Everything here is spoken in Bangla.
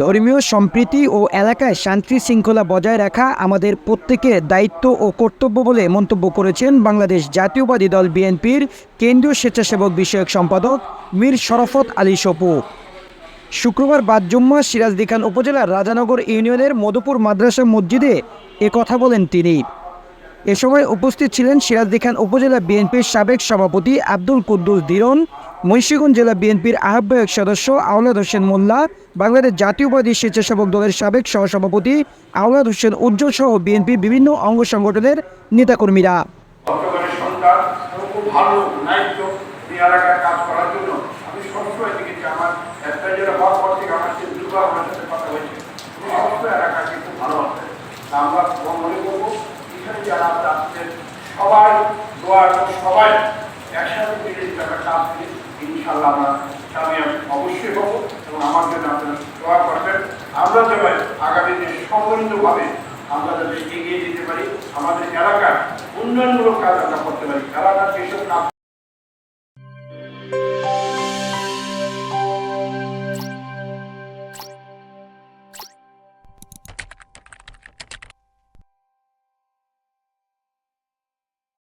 ধর্মীয় সম্প্রীতি ও এলাকায় শান্তি শৃঙ্খলা বজায় রাখা আমাদের প্রত্যেকের দায়িত্ব ও কর্তব্য বলে মন্তব্য করেছেন বাংলাদেশ জাতীয়বাদী দল বিএনপির কেন্দ্রীয় স্বেচ্ছাসেবক বিষয়ক সম্পাদক মীর শরফত আলী সপু। শুক্রবার বাদ জুম্মা সিরাজদি খান উপজেলার রাজানগর ইউনিয়নের মধুপুর মাদ্রাসা মসজিদে এ কথা বলেন তিনি। এ সময় উপস্থিত ছিলেন সিরাজদি খান উপজেলা বিএনপির সাবেক সভাপতি আব্দুল কুদ্দুস দিরন মুন্সিগঞ্জ জেলা বিএনপির আহ্বায়ক সদস্য আওলাদ হোসেন মোল্লা, বাংলাদেশ জাতীয়বাদী স্বেচ্ছাসেবক দলের সাবেক সহসভাপতি আওলাদ হোসেন উজ্জ্বল সহ বিএনপির বিভিন্ন অঙ্গ সংগঠনের নেতাকর্মীরা। সবাই দোয়া এবং সবাই একসাথে কাজ করি ইনশাল্লাহ আমরা কামিয়াব অবশ্যই হব এবং আমার জন্য আপনারা দোয়া করবেন। আমরা যাবে আগামী দিনে সম্মিলিতভাবে আমরা যাতে এগিয়ে যেতে পারি। আমাদের এলাকার উন্নয়নমূলক কাজ আমরা করতে পারি। এলাকার যেসব কাজ